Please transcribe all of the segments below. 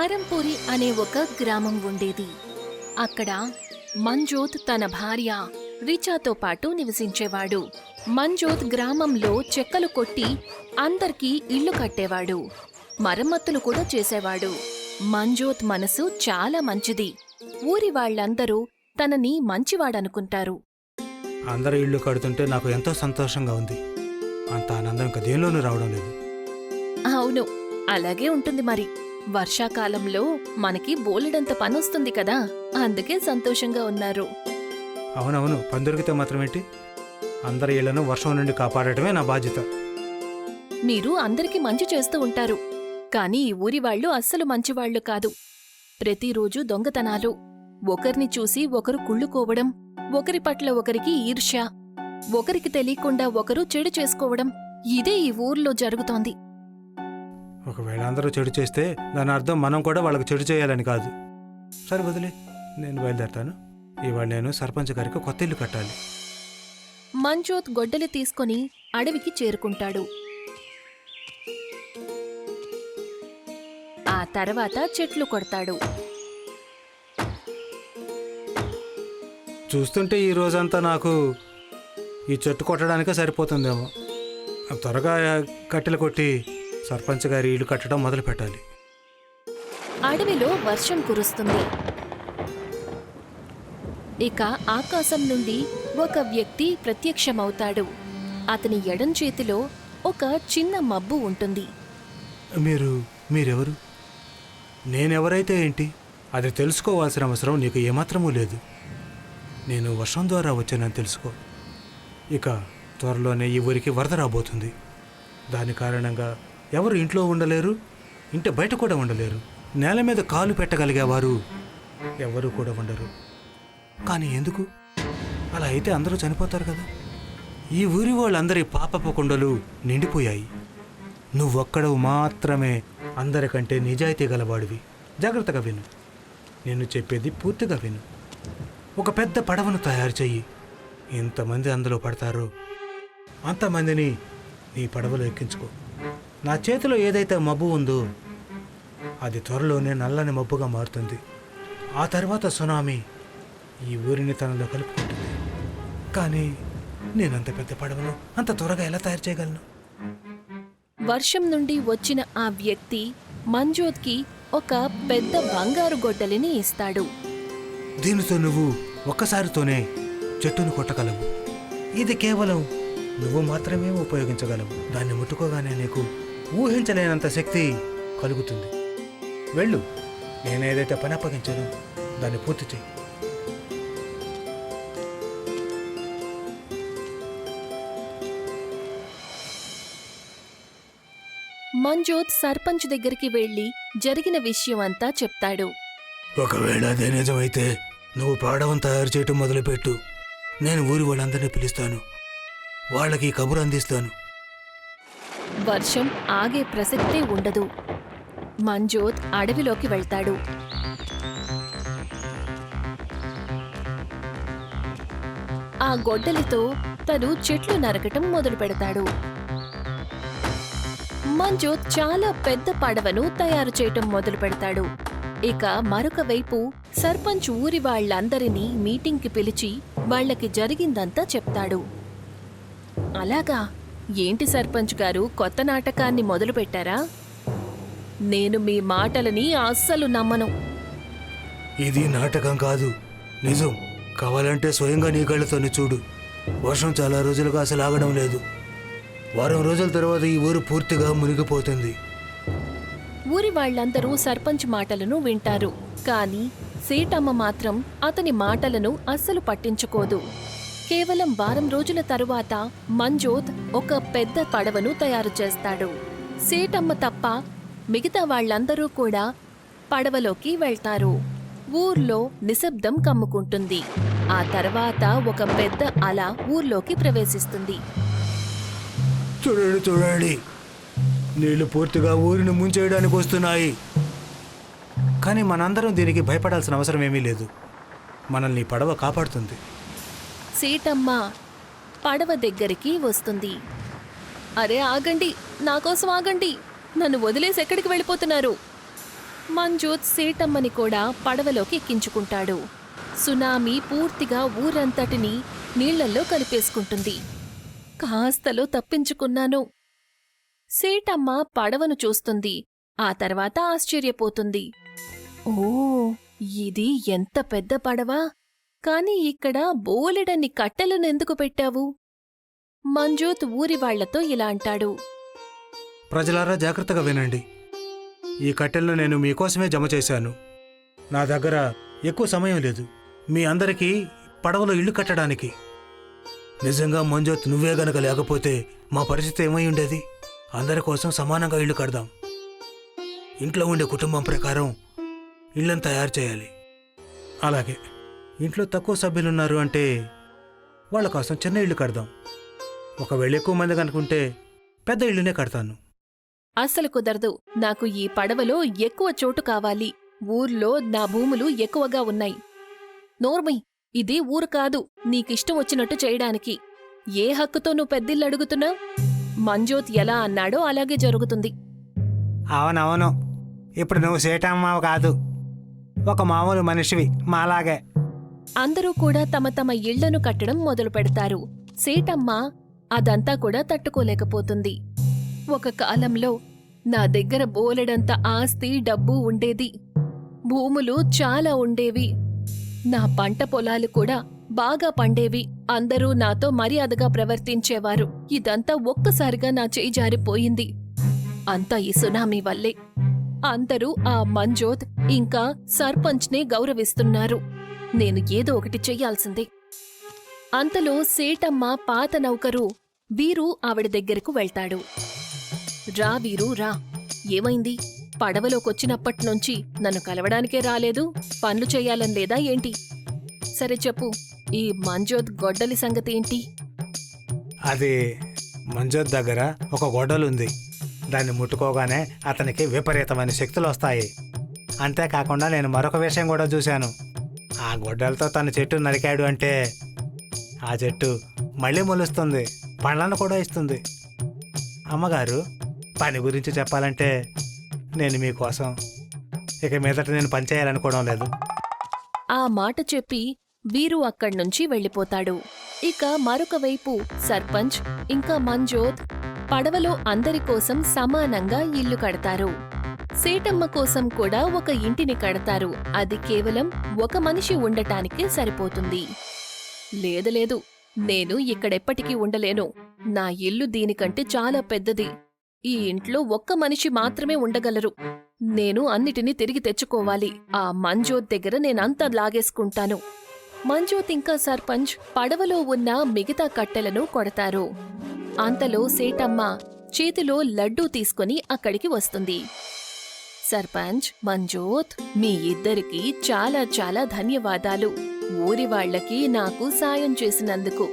కారంపూరి అనే ఒక గ్రామం ఉండేది. అక్కడ మంజోత్ తన భార్య రిచాతో పాటు నివసించేవాడు. మంజోత్ గ్రామంలో చెక్కలు కొట్టి అందర్కీ ఇల్లు కట్టేవాడు. మరమ్మతులు కూడా చేసేవాడు. మంజోత్ మనసు చాలా మంచిది. ఊరి వాళ్ళందరూ తనని మంచివాడనుకుంటారు. అందరూ ఇళ్ళు కడుతుంటే నాకు ఎంతో సంతోషంగా ఉంది. అంత ఆనందం ఇంకా దేనిలోనూ రావడం లేదు. అవును అలాగే ఉంటుంది మరి. వర్షాకాలంలో మనకి బోలెడంత పనొస్తుంది కదా అందుకే సంతోషంగా ఉన్నారు. అవునవును పని దొరికితే మాత్రమేంటి? అందరి ఇళ్ళను వర్షం నుండి కాపాడటమే నా బాధ్యత. మీరు అందరికీ మంచి చేస్తూ ఉంటారు కానీ ఈ ఊరి వాళ్ళు అస్సలు మంచివాళ్ళు కాదు. ప్రతిరోజు దొంగతనాలు. ఒకరిని చూసి ఒకరు కుళ్ళుకోవడం ఒకరి పట్ల ఒకరికి ఈర్ష్య ఒకరికి తెలియకుండా ఒకరు చెడు చేసుకోవడం ఇదే ఈ ఊర్లో జరుగుతోంది. ఒకవేళ అందరూ చెడు చేస్తే దాని అర్థం మనం కూడా వాళ్ళకి చెడు చేయాలని కాదు. సరే వదిలే నేను బయలుదేరతాను. ఇవాళ నేను సర్పంచ్ గారికి కొత్త ఇల్లు కట్టాలి. మంజోత్ గొడ్డలి తీసుకొని అడవికి చేరుకుంటాడు. ఆ తర్వాత చెట్లు కొడతాడు. చూస్తుంటే ఈ రోజంతా నాకు ఈ చెట్టు కొట్టడానికే సరిపోతుందేమో. త్వరగా కట్టెలు కొట్టి సర్పంచ్ గారి ఇల్లు కట్టడం మొదలు పెట్టాలి. అడవిలో వర్షం కురుస్తుంది. ఇక ఆకాశం నుండి ఒక వ్యక్తి ప్రత్యక్షమవుతాడు. అతని ఎడం చేతిలో ఒక చిన్న మబ్బు ఉంటుంది. మీరు మీరెవరు? నేనెవరైతే ఏంటి? అది తెలుసుకోవాల్సిన అవసరం నీకు ఏమాత్రమూ లేదు. నేను వర్షం ద్వారా వచ్చానని తెలుసుకో. ఇక త్వరలోనే ఈ ఊరికి వరద రాబోతుంది. దాని కారణంగా ఎవరు ఇంట్లో ఉండలేరు ఇంటి బయట కూడా ఉండలేరు. నేల మీద కాలు పెట్టగలిగేవారు ఎవరు కూడా ఉండరు. కానీ ఎందుకు? అలా అయితే అందరూ చనిపోతారు కదా. ఈ ఊరి వాళ్ళందరి పాపపు కుండలు నిండిపోయాయి. నువ్వొక్కడవు మాత్రమే అందరికంటే నిజాయితీ గలవాడివి. జాగ్రత్తగా విను. నేను చెప్పేది పూర్తిగా విను. ఒక పెద్ద పడవను తయారు చెయ్యి. ఎంతమంది అందులో పడతారో. అంతమందిని నీ పడవలో ఎక్కించుకో. నా చేతిలో ఏదైతే మబ్బు ఉందో అది త్వరలోనే నల్లని మబ్బుగా మారుతుంది. ఆ తర్వాత సునామీ ఈ ఊరిని తనలో కలుపుకుంటుంది. కానీ నేనంత పెద్ద పడవను అంత త్వరగా ఎలా తయారు చేయగలను? వర్షం నుండి వచ్చిన ఆ వ్యక్తి మంజోత్కి ఒక పెద్ద బంగారు గొడ్డలిని ఇస్తాడు. దీనితో నువ్వు ఒక్కసారితోనే చెట్టును కొట్టగలవు. ఇది కేవలం నువ్వు మాత్రమే ఉపయోగించగలవు. దాన్ని ముట్టుకోగానే నీకు ఊహించలేనంత శక్తి కలుగుతుంది. వెళ్ళు. నేనేదైతే పని అప్పగించానో దాన్ని పూర్తి చేయి. మంజోత్ సర్పంచ్ దగ్గరికి వెళ్ళి జరిగిన విషయం అంతా చెప్తాడు. ఒకవేళ అదే నిజమైతే నువ్వు పాడవం తయారు చేయటం మొదలుపెట్టు. నేను ఊరి వాళ్ళందరినీ పిలుస్తాను. వాళ్ళకి కబురు అందిస్తాను. వర్షం ఆగే ప్రసక్తే ఉండదు. మంజోత్ అడవిలోకి వెళ్తాడు. ఆ గొడ్డలితో తను చెట్లు నరకటం మొదలు పెడతాడు. మంజోత్ చాలా పెద్ద పడవను తయారు చేయటం మొదలు పెడతాడు. ఇక మరొక వైపు సర్పంచ్ ఊరి వాళ్ళందరినీ మీటింగ్కి పిలిచి వాళ్ళకి జరిగిందంతా చెప్తాడు. అలాగా ఏంటి సర్పంచ్ గారు కొత్త నాటకాన్ని మొదలు పెట్టారా? నేను మీ మాటలని అస్సలు నమ్మను. ఇది నాటకం కాదు నిజం. కావాలంటే స్వయంగా నీ కళ్ళతోనే చూడు. వర్షం చాలా రోజులుగా అసలు ఆగడం లేదు. వారం రోజుల తర్వాత ఈ ఊరు పూర్తిగా మునిగిపోతుంది. ఊరి వాళ్ళందరూ సర్పంచ్ మాటలను వింటారు. కానీ సేటమ్మ మాత్రం అతని మాటలను అస్సలు పట్టించుకోదు. కేవలం వారం రోజుల తరువాత మంజోత్ ఒక పెద్ద పడవను తయారు చేస్తాడు. సేటమ్మ తప్ప మిగతా వాళ్ళందరూ కూడా పడవలోకి వెళ్తారు. ఊర్లో నిశ్శబ్దం కమ్ముకుంటుంది. ఆ తర్వాత ఒక పెద్ద అల ఊర్లోకి ప్రవేశిస్తుంది. చూడండి చూడండి. నీళ్ళు పూర్తిగా ఊరిని ముంచేయడానికి వస్తున్నాయి. కానీ మనందరం దీనికి భయపడాల్సిన అవసరం ఏమీ లేదు. మనల్ని పడవ కాపాడుతుంది. సీతమ్మ పడవ దగ్గరికి వస్తుంది. అరే ఆగండి నా కోసం ఆగండి నన్ను వదిలేసి ఎక్కడికి వెళ్ళిపోతున్నారు? మంజోత్ సేటమ్మని కూడా పడవలోకి ఎక్కించుకుంటాడు. సునామీ పూర్తిగా ఊరంతటిని నీళ్ళల్లో కలిపేసుకుంటుంది. కాస్తలో తప్పించుకున్నాను. సేటమ్మ పడవను చూస్తుంది. ఆ తర్వాత ఆశ్చర్యపోతుంది. ఓ ఇది ఎంత పెద్ద పడవ? కాని ఇక్కడ బోలెడన్ని కట్టెలను ఎందుకు పెట్టావు? మంజోత్ ఊరి వాళ్ళతో ఇలా అంటాడు. ప్రజలారా జాగ్రత్తగా వినండి. ఈ కట్టెలను నేను మీకోసమే జమ చేశాను. నా దగ్గర ఎక్కువ సమయం లేదు. మీ అందరికీ పడవలో ఇల్లు కట్టడానికి. నిజంగా మంజోత్ నువ్వే గనక లేకపోతే మా పరిస్థితి ఏమై ఉండేది? అందరి కోసం సమానంగా ఇల్లు కడదాం. ఇంట్లో ఉండే కుటుంబం ప్రకారం ఇళ్ళని తయారు చేయాలి. అలాగే. ఇంట్లో తక్కువ సభ్యులున్నారు అంటే వాళ్ళ కోసం చిన్న ఇల్లు కడదాం. ఒకవేళ ఎక్కువ మంది కనుకుంటే పెద్ద ఇల్లునే కడతాను. అస్సలు కుదరదు. నాకు ఈ పడవలో ఎక్కువ చోటు కావాలి. ఊర్లో నా భూములు ఎక్కువగా ఉన్నాయి. నోర్మై ఇది ఊరు కాదు. నీకిష్టం వచ్చినట్టు చేయడానికి. ఏ హక్కుతో నువ్వు పెద్దిల్లు అడుగుతున్నా? మంజోత్ ఎలా అన్నాడో అలాగే జరుగుతుంది. అవునవును. ఇప్పుడు నువ్వు సేటమ్మావు కాదు. ఒక మామూలు మనిషివి. మాలాగే. అందరూ కూడా తమ తమ ఇళ్ళను కట్టడం మొదలు పెడతారు. సేటమ్మ అదంతా కూడా తట్టుకోలేకపోతుంది. ఒక కాలంలో నా దగ్గర బోలెడంత ఆస్తి డబ్బు ఉండేది. భూములు చాలా ఉండేవి. నా పంట పొలాలు కూడా బాగా పండేవి. అందరూ నాతో మర్యాదగా ప్రవర్తించేవారు. ఇదంతా ఒక్కసారిగా నా చేయి జారిపోయింది. అంతా ఈ సునామీ వల్లే. అందరూ ఆ మంజోత్ ఇంకా సర్పంచ్నే గౌరవిస్తున్నారు. నేను ఏదో ఒకటి చెయ్యాల్సిందే. అంతలో సేటమ్మ పాత నౌకరు వీరు ఆవిడ దగ్గరకు వెళ్తాడు. రా వీరు రా. ఏమైంది? పడవలోకొచ్చినప్పట్నుంచి నన్ను కలవడానికే రాలేదు? పనులు చెయ్యాలని లేదా ఏంటి? సరే చెప్పు ఈ మంజోత్ గొడ్డలి సంగతి ఏంటి? అది మంజోత్ దగ్గర ఒక గొడ్డలుంది. దాన్ని ముట్టుకోగానే అతనికి విపరీతమైన శక్తులు వస్తాయి అంతేకాకుండా నేను మరొక విషయం కూడా చూశాను. ఆ గొడ్డలతో తన చెట్టు నరికాడు అంటే ఆ చెట్టు మళ్ళీ మొలుస్తుంది పండ్లను కూడా ఇస్తుంది. అమ్మగారు పని గురించి చెప్పాలంటే నేను మీకోసం ఇక మీదట నేను పని చేయాలనుకోవడం లేదు. ఆ మాట చెప్పి వీరు అక్కడి నుంచి వెళ్ళిపోతాడు. ఇక మరొక వైపు సర్పంచ్ ఇంకా మంజోత్ పడవలో అందరి కోసం సమానంగా ఇల్లు కడతారు. సేటమ్మ కోసం కూడా ఒక ఇంటిని కడతారు. అది కేవలం ఒక మనిషి ఉండటానికి సరిపోతుంది. లేదు లేదు. నేను ఇక్కడెప్పటికీ ఉండలేను. నా ఇల్లు దీనికంటే చాలా పెద్దది. ఈ ఇంట్లో ఒక్క మనిషి మాత్రమే ఉండగలరు. నేను అన్నిటినీ తిరిగి తెచ్చుకోవాలి. ఆ మంజోత్ దగ్గర నేనంతా లాగేసుకుంటాను. మంజోత్ ఇంకా సర్పంచ్ పడవలో ఉన్న మిగతా కట్టెలను కొడతారు. అంతలో సేటమ్మ చేతిలో లడ్డూ తీసుకుని అక్కడికి వస్తుంది. సర్పంచ్ మంజోత్ మీ ఇద్దరికి చాలా చాలా ధన్యవాదాలు. ఊరి వాళ్ళకి నాకు సాయం చేసినందుకు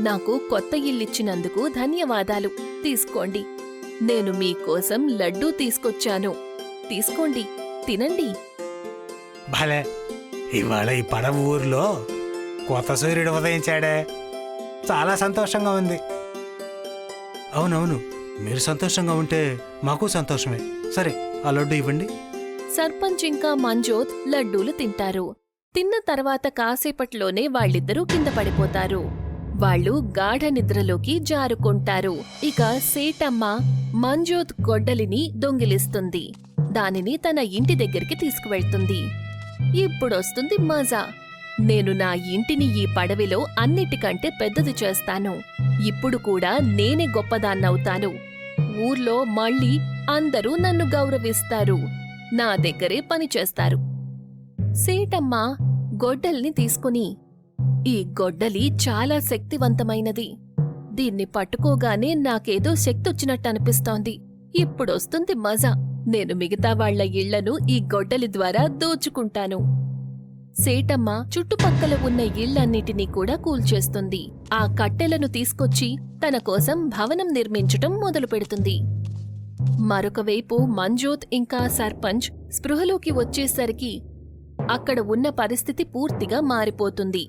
నాకు కొత్త ఇల్లిచ్చినందుకు ధన్యవాదాలు. తీసుకోండి. నేను మీకోసం లడ్డూ తీసుకొచ్చాను. తీసుకోండి. తినండి. భలే! ఇవాళ ఈ పడవ ఊర్లో కొత్త సూర్యుడు ఉదయించాడే. చాలా సంతోషంగా ఉంది. అవునవును. మీరు సంతోషంగా ఉంటే మాకు సంతోషమే. సరే ఆ లడ్డు ఇవ్వండి. సర్పంచ్ ఇంకా మంజోత్ లడ్డూలు తింటారు. తిన్న తర్వాత కాసేపట్లోనే వాళ్ళిద్దరూ కింద పడిపోతారు. వాళ్ళు గాఢ నిద్రలోకి జారుకుంటారు. ఇక సేటమ్మ మంజోత్ గొడ్డలిని దొంగిలిస్తుంది. దానిని తన ఇంటి దగ్గరికి తీసుకువెళ్తుంది. ఇప్పుడొస్తుంది మజా. నేను నా ఇంటిని ఈ పడవిలో అన్నిటికంటే పెద్దది చేస్తాను. ఇప్పుడు కూడా నేనే గొప్పదాన్నవుతాను. ఊర్లో మళ్ళీ అందరూ నన్ను గౌరవిస్తారు. నా దగ్గరే పని చేస్తారు. సేటమ్మ గొడ్డల్ని తీసుకుని ఈ గొడ్డలి చాలా శక్తివంతమైనది. దీన్ని పట్టుకోగానే నాకేదో శక్తొచ్చినట్టు అనిపిస్తోంది ఇప్పుడొస్తుంది మజా. నేను మిగతా వాళ్ళ ఇళ్ళను ఈ గొడ్డలి ద్వారా దోచుకుంటాను. సేటమ్మ చుట్టుపక్కల ఉన్న ఇళ్ళన్నిటినీ కూడా కూల్చేస్తుంది. ఆ కట్టెలను తీసుకొచ్చి తన కోసం భవనం నిర్మించటం మొదలుపెడుతుంది. మరొకవైపు మంజోత్ ఇంకా సర్పంచ్ స్పృహలోకి వచ్చేసరికి అక్కడ ఉన్న పరిస్థితి పూర్తిగా మారిపోతుంది.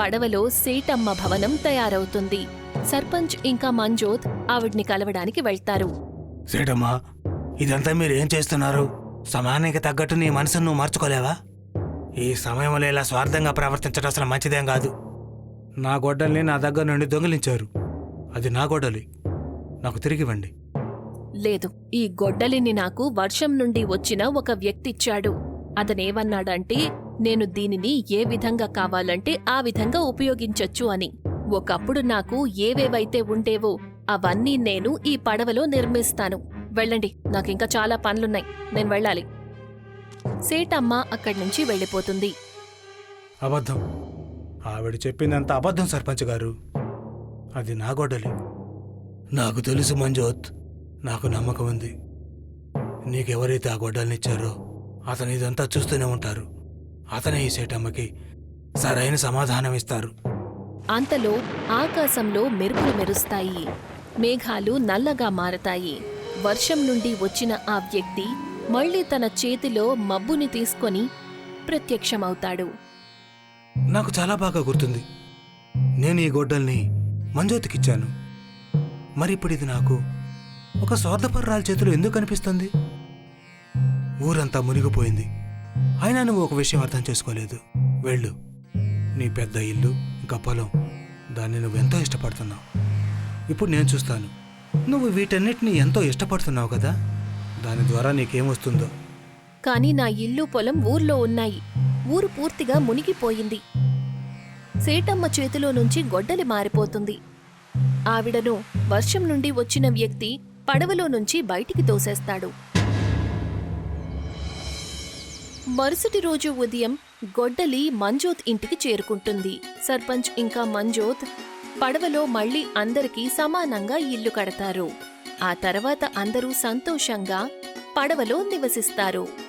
పడవలో సేటమ్మ భవనం తయారవుతుంది. సర్పంచ్ ఇంకా మంజోత్ ఆవిడ్ని కలవడానికి వెళ్తారు. సేటమ్మా ఇదంతా మీరు ఏం చేస్తున్నారు? సమయానికి తగ్గట్టు నీ మనసును నువ్వు మార్చుకోలేవా? ఈ సమయంలో ఇలా స్వార్థంగా ప్రవర్తించడం అసలు మంచిదేం కాదు. నా గొడ్డల్ని నా దగ్గర నుండి దొంగిలించారు. అది నా గొడ్డలి. నాకు తిరిగివ్వండి. లేదు ఈ గొడ్డలిని నాకు వర్షం నుండి వచ్చిన ఒక వ్యక్తిచ్చాడు. అతనేమన్నాడంటే నేను దీనిని ఏ విధంగా కావాలంటే ఆ విధంగా ఉపయోగించొచ్చు అని. ఒకప్పుడు నాకు ఏవేవైతే ఉండేవో అవన్నీ నేను ఈ పడవలో నిర్మిస్తాను. వెళ్ళండి నాకింకా చాలా పనులున్నాయి. నేను వెళ్ళాలి. సేటమ్మ అక్కడి నుంచి వెళ్ళిపోతుంది. అబద్ధం. ఆవిడ చెప్పిందంత అబద్ధం సర్పంచ్ గారు. అది నా గొడ్డలి. నాకు తెలుసు మంజోత్. నాకు నమ్మకం ఉంది. నీకెవరైతే ఆ గొడ్డల్నిచ్చారో అతను ఇదంతా చూస్తూనే ఉంటారు. అతనే ఈ సేటమ్మకి సరైన సమాధానం ఇస్తారు. అంతలో ఆకాశంలో మెరుపులు మెరుస్తాయి. మేఘాలు నల్లగా మారతాయి. వర్షం నుండి వచ్చిన ఆ వ్యక్తి మళ్ళీ తన చేతిలో మబ్బుని తీసుకొని ప్రత్యక్షమవుతాడు. నాకు చాలా బాగా గుర్తుంది. నేను ఈ గొడ్డల్ని మంజోతికిచ్చాను. మరి ఇప్పుడు ఇది నాకు ఒక స్వార్థపర్రాల చేతిలో ఎందుకు కనిపిస్తుంది? ఊరంతా మునిగిపోయింది. అయినా నువ్వు ఒక విషయం అర్థం చేసుకోలేదు. వెళ్ళు. నీ పెద్ద ఇల్లు ఇంకా పొలం. దాన్ని నువ్వు ఎంతో ఇష్టపడుతున్నావు. ఇప్పుడు నేను చూస్తాను. నువ్వు వీటన్నిటిని ఎంతో ఇష్టపడుతున్నావు కదా? దాని ద్వారా నీకేమొస్తుందో కానీ నా ఇల్లు పొలం ఊర్లో ఉన్నాయి. ఊరు పూర్తిగా మునిగిపోయింది. సేటమ్మ చేతిలో నుంచి గొడ్డలి మారిపోతుంది. ఆవిడను వర్షం నుండి వచ్చిన వ్యక్తి పడవలో నుంచి బయటికి తోసేస్తాడు. మరుసటి రోజు ఉదయం గొడ్డలి మంజోత్ ఇంటికి చేరుకుంటుంది. సర్పంచ్ ఇంకా మంజోత్ పడవలో మళ్ళీ అందరికీ సమానంగా ఇల్లు కడతారు. ఆ తర్వాత అందరూ సంతోషంగా పడవలో నివసిస్తారు.